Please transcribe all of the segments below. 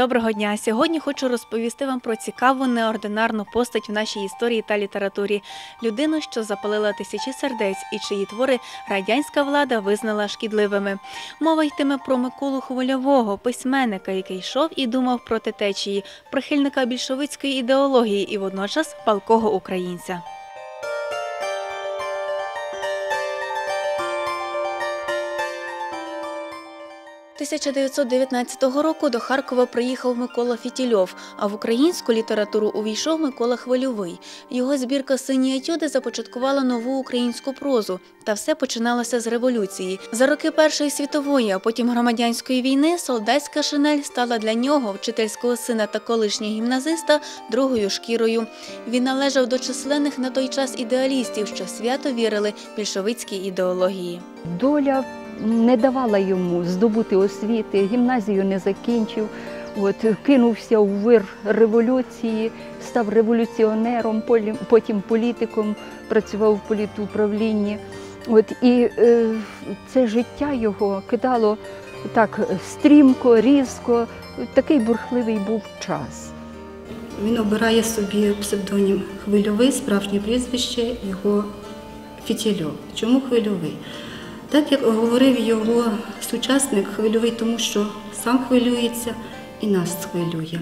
Доброго дня! Сьогодні хочу розповісти вам про цікаву неординарну постать в нашій історії та літературі. Людину, що запалила тисячі сердець і чиї твори радянська влада визнала шкідливими. Мова йтиме про Миколу Хвильового, письменника, який йшов і думав проти течії, прихильника більшовицької ідеології і водночас палкого українця. 1919 року до Харкова приїхав Микола Фітільов, а в українську літературу увійшов Микола Хвильовий. Його збірка Сині етюди започаткувала нову українську прозу. Та все починалося з революції. За роки Першої світової, а потім громадянської війни, солдатська шинель стала для нього, вчительського сина та колишнього гімназиста, другою шкірою. Він належав до численних на той час ідеалістів, що свято вірили більшовицькій ідеології. Доля не давала йому здобути освіти, гімназію не закінчив. От, кинувся у вир революції, став революціонером, потім політиком, працював в політуправлінні. От, і е, це життя його кидало так стрімко, різко. Такий бурхливий був час. Він обирає собі псевдонім Хвильовий, справжнє прізвище його Фітільов. Чому хвильовий? Так як говорив його сучасник, хвильовий, тому що сам хвилюється і нас хвилює.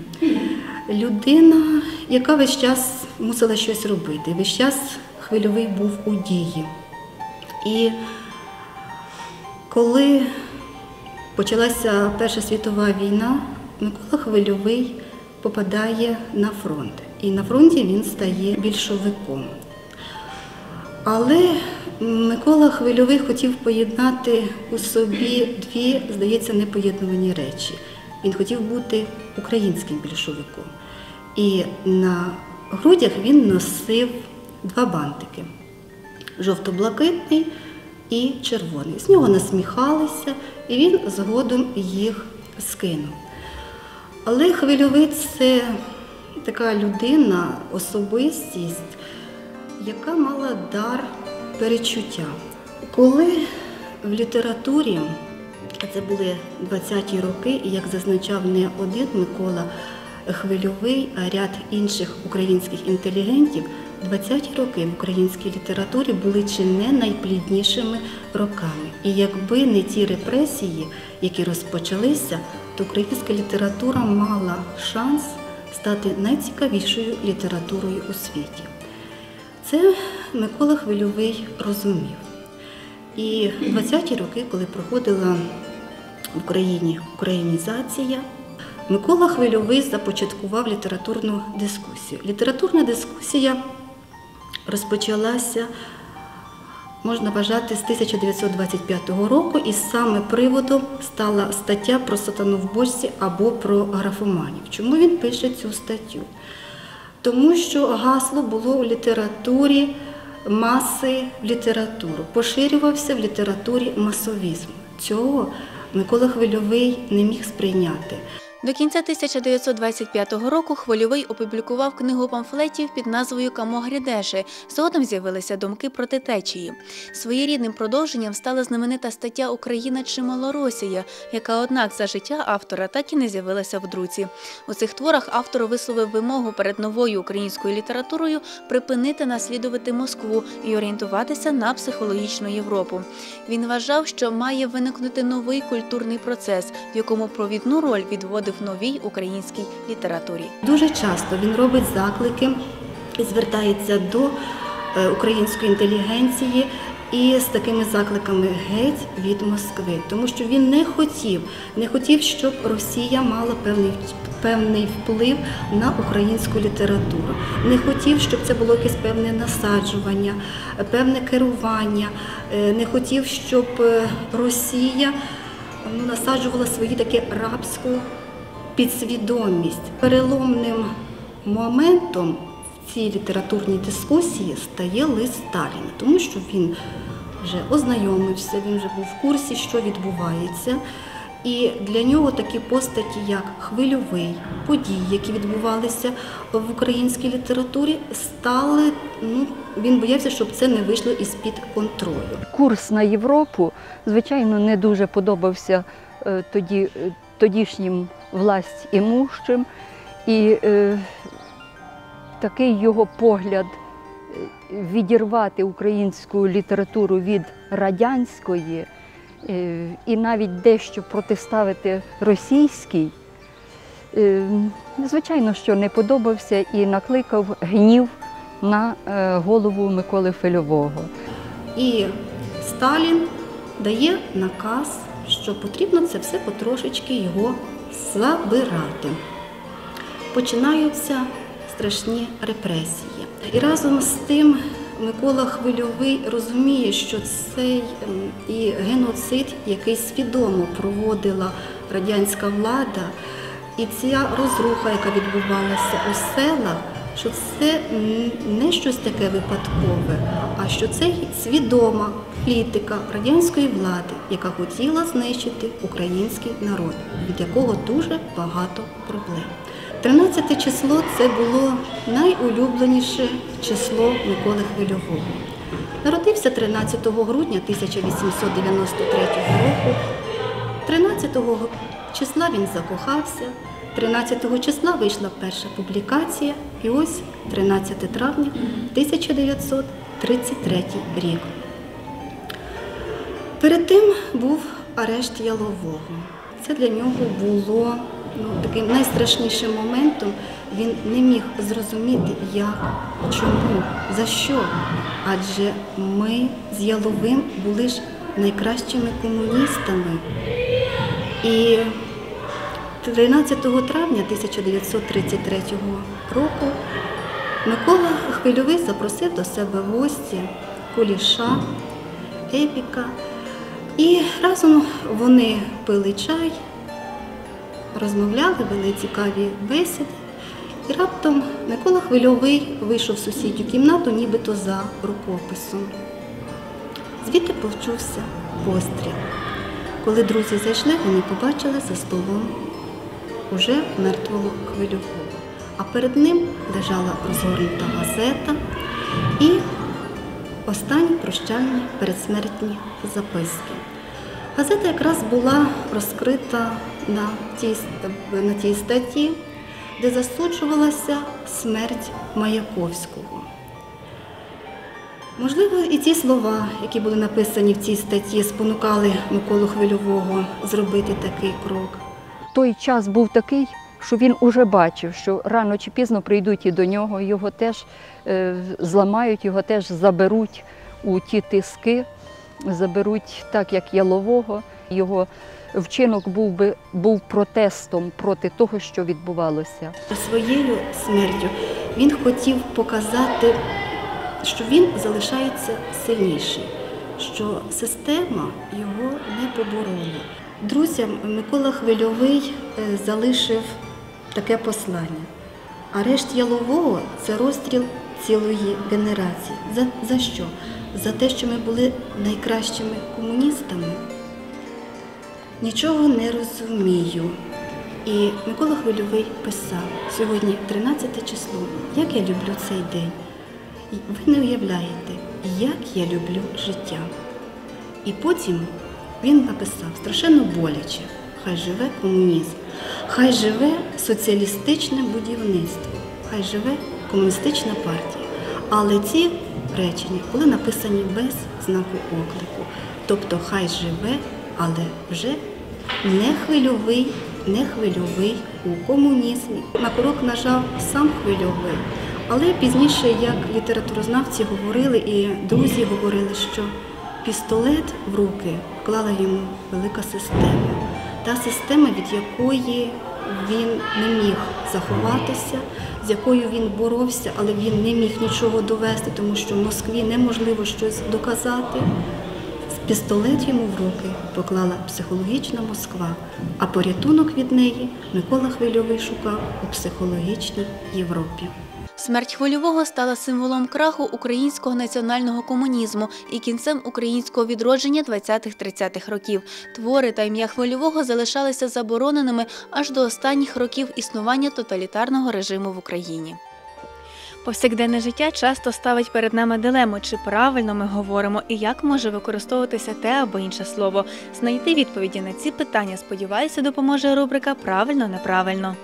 Людина, яка весь час мусила щось робити, весь час хвильовий був у дії. І коли почалася Перша світова війна, Микола Хвильовий попадає на фронт. І на фронті він стає більшовиком. Але Микола Хвильовий хотів поєднати у собі дві, здається, непоєднувані речі. Він хотів бути українським більшовиком. І на грудях він носив два бантики жовто-блакитний і червоний. З нього насміхалися, і він згодом їх скинув. Але хвильовий це така людина, особистість, яка мала дар перечуття. Коли в літературі, це були 20-ті роки, і як зазначав не один Микола Хвильовий, а ряд інших українських інтелігентів, 20-ті роки в українській літературі були чи не найпліднішими роками. І якби не ті репресії, які розпочалися, то українська література мала шанс стати найцікавішою літературою у світі. Це Микола Хвильовий розумів. І в 20-ті роки, коли проходила в Україні українізація, Микола Хвильовий започаткував літературну дискусію. Літературна дискусія розпочалася, можна вважати, з 1925 року, і саме приводом стала стаття про бочці або про графоманів. Чому він пише цю статтю? Тому що гасло було у літературі маси в літературу, поширювався в літературі масовізм. Цього Микола Хвильовий не міг сприйняти. До кінця 1925 року Хвильовий опублікував книгу памфлетів під назвою Камо Грідеши. Згодом з'явилися думки проти течії. Своєрідним продовженням стала знаменита стаття Україна чи Малоросія, яка, однак, за життя автора так і не з'явилася в друці. У цих творах автор висловив вимогу перед новою українською літературою припинити наслідувати Москву і орієнтуватися на психологічну Європу. Він вважав, що має виникнути новий культурний процес, в якому провідну роль відводив новій українській літературі. Дуже часто він робить заклики і звертається до е, української інтелігенції і з такими закликами геть від Москви, тому що він не хотів, не хотів, щоб Росія мала певний певний вплив на українську літературу. Не хотів, щоб це було якесь певне насаджування, певне керування. Е, Не хотів, щоб е, Росія ну, насаджувала свої таке рабську підсвідомість. Переломним моментом в цій літературній дискусії стає лист Сталіна, тому що він вже ознайомився, він вже був в курсі, що відбувається. І для нього такі постаті, як хвильовий, події, які відбувалися в українській літературі, стали. Ну він боявся, щоб це не вийшло із під контролю. Курс на Європу, звичайно, не дуже подобався е, тоді е, тодішнім власть імущим. І е, такий його погляд е, відірвати українську літературу від радянської е, і навіть дещо протиставити російській, е, звичайно, що не подобався і накликав гнів на е, голову Миколи Фельового. І Сталін дає наказ, що потрібно це все потрошечки його забирати. Починаються страшні репресії. І разом з тим Микола Хвильовий розуміє, що цей і геноцид, який свідомо проводила радянська влада, і ця розруха, яка відбувалася у селах, що це не щось таке випадкове, що це свідома політика радянської влади, яка хотіла знищити український народ, від якого дуже багато проблем. 13 число це було найулюбленіше число Миколи Хвильового. Народився 13 грудня 1893 року. 13 числа він закохався, 13 числа вийшла перша публікація, і ось 13 травня 1933 рік. Перед тим був арешт Ялового. Це для нього було ну, таким найстрашнішим моментом. Він не міг зрозуміти, як, чому, за що. Адже ми з Яловим були ж найкращими комуністами. І 13 травня 1933 року Микола Хвильовий запросив до себе гості Куліша, Епіка. І разом вони пили чай, розмовляли, вели цікаві бесіди. І раптом Микола Хвильовий вийшов в сусідню кімнату, нібито за рукописом. Звідти почувся постріл. Коли друзі зайшли, вони побачили за столом уже мертвого хвильового. А перед ним лежала розгорнута газета і останні прощальні передсмертні записки. Газета якраз була розкрита на тій, на тій статті, де засуджувалася смерть Маяковського. Можливо, і ці слова, які були написані в цій статті, спонукали Миколу Хвильового зробити такий крок. Той час був такий, що він уже бачив, що рано чи пізно прийдуть і до нього, його теж е, зламають, його теж заберуть у ті тиски, заберуть так, як ялового. Його вчинок був би був протестом проти того, що відбувалося. Своєю смертю він хотів показати, що він залишається сильніший, що система його не поборола. Друзям Микола Хвильовий е, залишив таке послання. Арешт Ялового це розстріл цілої генерації. За, за що? За те, що ми були найкращими комуністами. Нічого не розумію. І Микола Хвильовий писав сьогодні 13 число. Як я люблю цей день. Ви не уявляєте, як я люблю життя. І потім він написав страшенно боляче. Хай живе комунізм, хай живе соціалістичне будівництво, хай живе комуністична партія. Але ці речення були написані без знаку оклику. Тобто хай живе, але вже не хвильовий, не хвильовий у комунізмі. На курок нажав сам хвильовий. Але пізніше, як літературознавці говорили і друзі говорили, що пістолет в руки вклала йому велика система. Та система, від якої він не міг заховатися, з якою він боровся, але він не міг нічого довести, тому що в Москві неможливо щось доказати. Пістолет йому в руки поклала психологічна Москва, а порятунок від неї Микола Хвильовий шукав у психологічній Європі. Смерть хвильового стала символом краху українського національного комунізму і кінцем українського відродження 20-30-х років. Твори та ім'я хвильового залишалися забороненими аж до останніх років існування тоталітарного режиму в Україні. Повсякденне життя часто ставить перед нами дилему, чи правильно ми говоримо і як може використовуватися те або інше слово. Знайти відповіді на ці питання, сподіваюся, допоможе рубрика Правильно неправильно.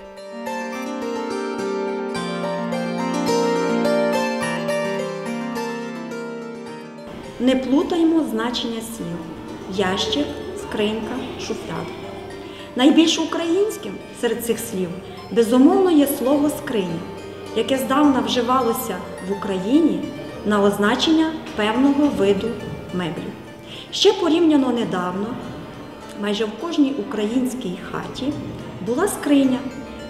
Не плутаймо значення слів ящик, скринька, шуфляда. Найбільш українським серед цих слів безумовно є слово скриня, яке здавна вживалося в Україні на означення певного виду меблів. Ще порівняно недавно, майже в кожній українській хаті була скриня,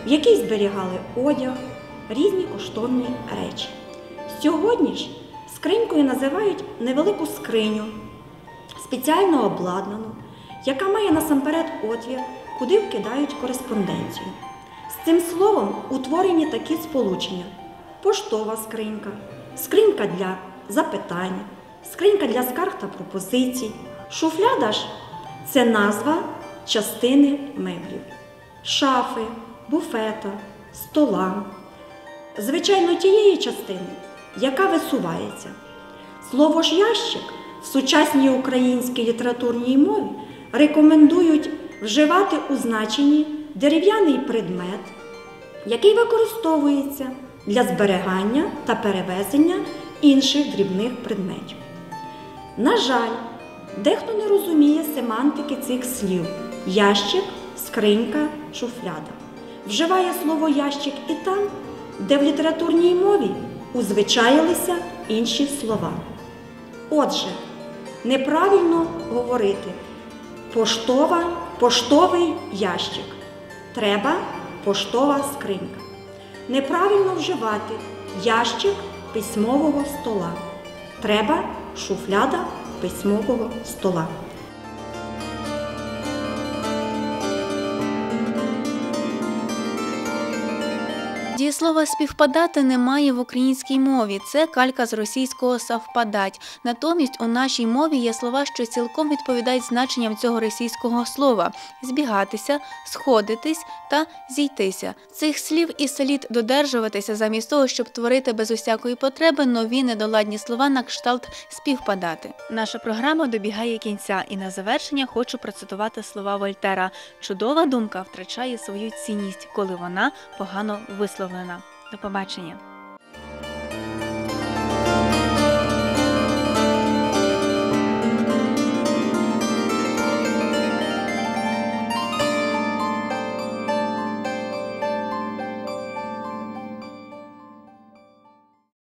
в якій зберігали одяг, різні коштовні речі. Сьогодні ж скринькою називають невелику скриню, спеціально обладнану, яка має насамперед отвір, куди вкидають кореспонденцію. З цим словом утворені такі сполучення: поштова скринька, скринька для запитань, скринька для скарг та пропозицій. Шуфляда ж це назва частини меблів, шафи, буфета, стола. Звичайно, тієї частини, яка висувається. Слово ж ящик в сучасній українській літературній мові рекомендують вживати у значенні дерев'яний предмет, який використовується для зберігання та перевезення інших дрібних предметів. На жаль, дехто не розуміє семантики цих слів ящик, скринька, шуфляда. Вживає слово ящик і там, де в літературній мові узвичаїлися інші слова. Отже, неправильно говорити поштова, поштовий ящик. Треба поштова скринька. Неправильно вживати ящик письмового стола. Треба шуфляда письмового стола. Дієслова співпадати немає в українській мові. Це калька з російського совпадать. Натомість у нашій мові є слова, що цілком відповідають значенням цього російського слова: збігатися, сходитись та зійтися. Цих слів і слід додержуватися замість того, щоб творити без усякої потреби нові недоладні слова на кшталт співпадати. Наша програма добігає кінця, і на завершення хочу процитувати слова Вольтера: чудова думка втрачає свою цінність, коли вона погано висловлена. До побачення.